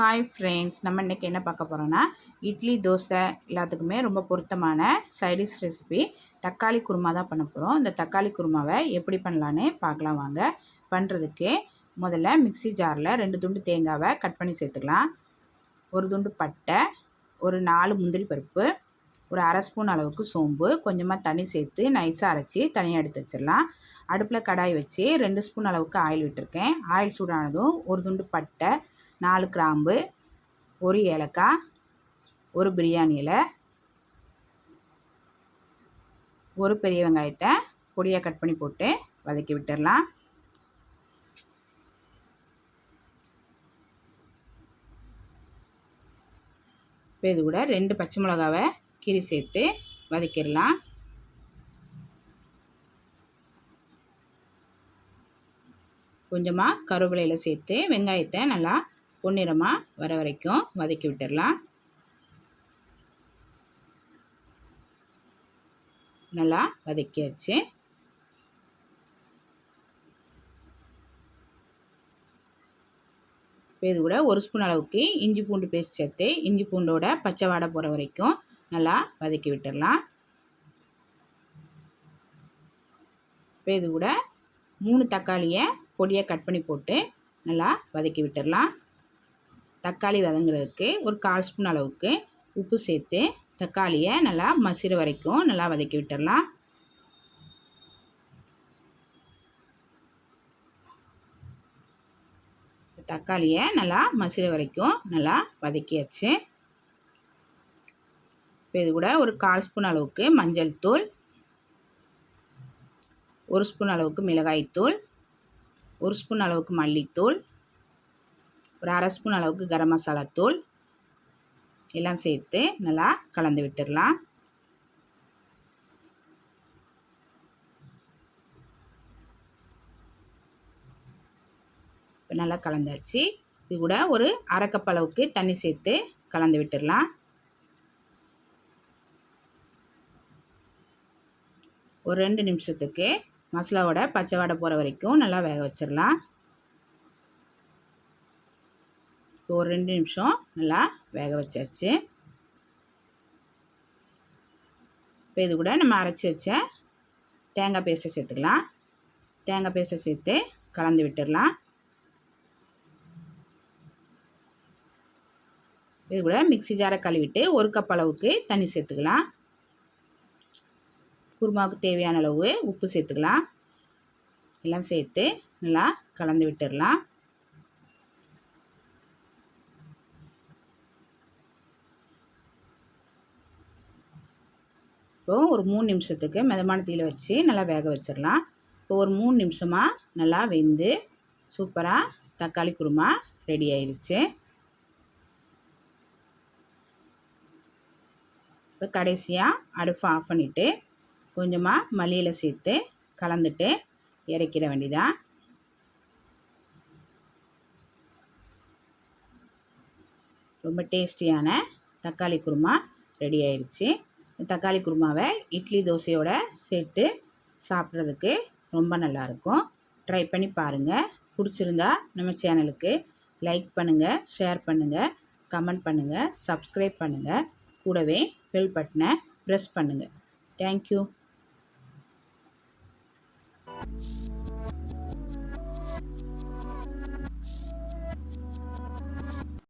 Hi friends நம்ம இன்றைக்கி என்ன பார்க்க போகிறோன்னா இட்லி தோசை எல்லாத்துக்குமே ரொம்ப பொருத்தமான சைடிஷ் ரெசிபி தக்காளி குருமா தான் பண்ண போகிறோம் இந்த தக்காளி குருமாவை எப்படி பண்ணலான்னு பார்க்கலாம் வாங்க. பண்ணுறதுக்கு முதல்ல மிக்சி ஜாரில் ரெண்டு துண்டு தேங்காவை கட் பண்ணி சேர்த்துக்கலாம். ஒரு துண்டு பட்டை ஒரு நாலு முந்திரி பருப்பு ஒரு அரை ஸ்பூன் அளவுக்கு சோம்பு கொஞ்சமாக தண்ணி சேர்த்து நைஸாக அரைச்சி தனியாக எடுத்து வச்சிடலாம். அடுப்பில் கடாய் வச்சு ரெண்டு ஸ்பூன் அளவுக்கு ஆயில் விட்டுருக்கேன். ஆயில் சூடானதும் ஒரு துண்டு பட்டை நாலு கிராம்பு ஒரு ஏலக்காய் ஒரு பிரியாணி இலை ஒரு பெரிய வெங்காயத்தை பொடியாக கட் பண்ணி போட்டு வதக்கி விட்டுடலாம். இப்போ இது கூட ரெண்டு பச்சை மிளகாவை கீரி சேர்த்து வதக்கிடலாம். கொஞ்சமாக கருவேலையில் சேர்த்து வெங்காயத்தை நல்லா பொன்னிறமாக வர வரைக்கும் வதக்கி விட்டுடலாம். நல்லா வதக்கியாச்சு. இப்போ இது கூட ஒரு ஸ்பூன் அளவுக்கு இஞ்சி பூண்டு பேஸ்ட் சேர்த்து இஞ்சி பூண்டோட பச்சை வாடை போகிற வரைக்கும் நல்லா வதக்கி விட்டுடலாம். இப்போ இது கூட மூணு தக்காளியை பொடியாக கட் பண்ணி போட்டு நல்லா வதக்கி விட்டுடலாம். தக்காளி வதங்குறதுக்கு ஒரு கால் ஸ்பூன் அளவுக்கு உப்பு சேர்த்து தக்காளியை நல்லா மசிற வரைக்கும் நல்லா வதக்கி விட்டுடலாம். தக்காளியை நல்லா மசிற வரைக்கும் நல்லா வதக்கியாச்சு. இப்போ இது கூட ஒரு கால் ஸ்பூன் அளவுக்கு மஞ்சள் தூள் ஒரு ஸ்பூன் அளவுக்கு மிளகாய்த்தூள் ஒரு ஸ்பூன் அளவுக்கு மல்லித்தூள் ஒரு அரை ஸ்பூன் அளவுக்கு கரம் மசாலா தூள். எல்லாம் சேர்த்து நல்லா கலந்து விட்டுடலாம். இப்போ நல்லா கலந்தாச்சு. இது கூட ஒரு அரை கப் அளவுக்கு தண்ணி சேர்த்து கலந்து விட்டுடலாம். ஒரு ரெண்டு நிமிஷத்துக்கு மசாலாவோட பச்சை வடை போகிற வரைக்கும் நல்லா வேக வச்சிடலாம். இப்போ ஒரு ரெண்டு நிமிஷம் நல்லா வேக வச்சாச்சு. இப்போ இது கூட நம்ம அரைச்சி வச்ச தேங்காய் பேஸ்ட்டை சேர்த்துக்கலாம். தேங்காய் பேஸ்ட்டை சேர்த்து கலந்து விட்டுடலாம். இது கூட மிக்சி ஜாரை கழுவிட்டு ஒரு கப் அளவுக்கு தண்ணி சேர்த்துக்கலாம். குருமாவுக்கு தேவையான அளவு உப்பு சேர்த்துக்கலாம். எல்லாம் சேர்த்து நல்லா கலந்து விட்டுடலாம். இப்போ ஒரு மூணு நிமிஷத்துக்கு மிதமான தீயில் வச்சு நல்லா வேக வச்சிடலாம். இப்போ ஒரு மூணு நிமிஷமாக நல்லா வெந்து சூப்பராக தக்காளி குருமா ரெடி ஆயிடுச்சு. இப்போ கடைசியாக அடுப்பை ஆஃப் பண்ணிவிட்டு கொஞ்சமாக மல்லியில் சேர்த்து கலந்துட்டு இறக்கிட வேண்டியதான் ரொம்ப டேஸ்டியான தக்காளி குருமா ரெடி ஆயிடுச்சு. தக்காளி குருமாவை இட்லி தோசையோடு சேர்த்து சாப்பிட்றதுக்கு ரொம்ப நல்லாயிருக்கும். ட்ரை பண்ணி பாருங்கள் பிடிச்சிருந்தா நம்ம சேனலுக்கு லைக் பண்ணுங்கள் ஷேர் பண்ணுங்கள் கமெண்ட் பண்ணுங்கள் சப்ஸ்கிரைப் பண்ணுங்கள் கூடவே பெல் பட்டனை ப்ரெஸ் பண்ணுங்கள் தேங்க்யூ